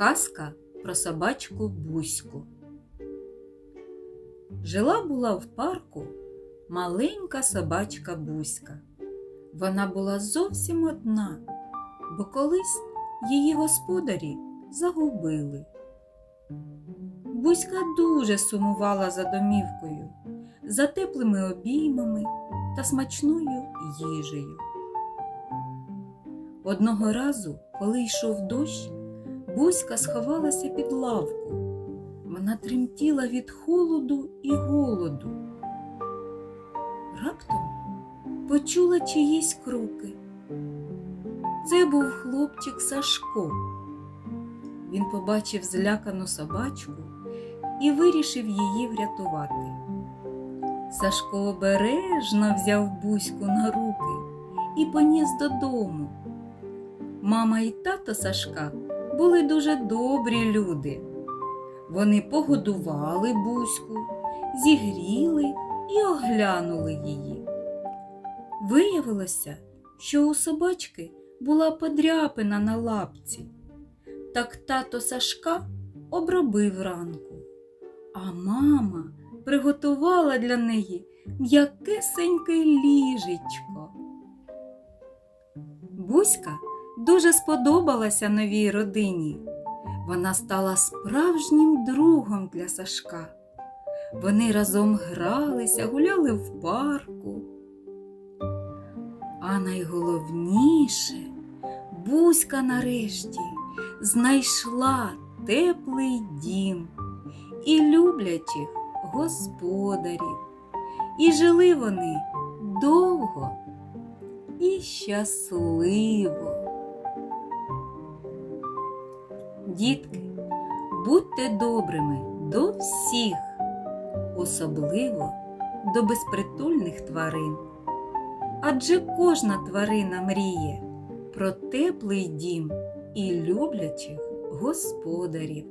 Казка про собачку Буську. Жила була в парку маленька собачка Буська. Вона була зовсім одна, бо колись її господарі загубили. Буська дуже сумувала за домівкою, за теплими обіймами та смачною їжею. Одного разу, коли йшов дощ, Буська сховалася під лавку. Вона тремтіла від холоду і голоду. Раптом почула чиїсь кроки. Це був хлопчик Сашко. Він побачив злякану собачку і вирішив її врятувати. Сашко обережно взяв Буську на руки і поніс додому. Мама і тато Сашка були дуже добрі люди. Вони погодували Буську, зігріли і оглянули її. Виявилося, що у собачки була подряпина на лапці. Так тато Сашка обробив ранку, а мама приготувала для неї м'якесеньке ліжечко. Буська дуже сподобалася новій родині. Вона стала справжнім другом для Сашка. Вони разом гралися, гуляли в парку. А найголовніше, Буська нарешті знайшла теплий дім і люблячих господарів. І жили вони довго і щасливо. Дітки, будьте добрими до всіх, особливо до безпритульних тварин. Адже кожна тварина мріє про теплий дім і люблячих господарів.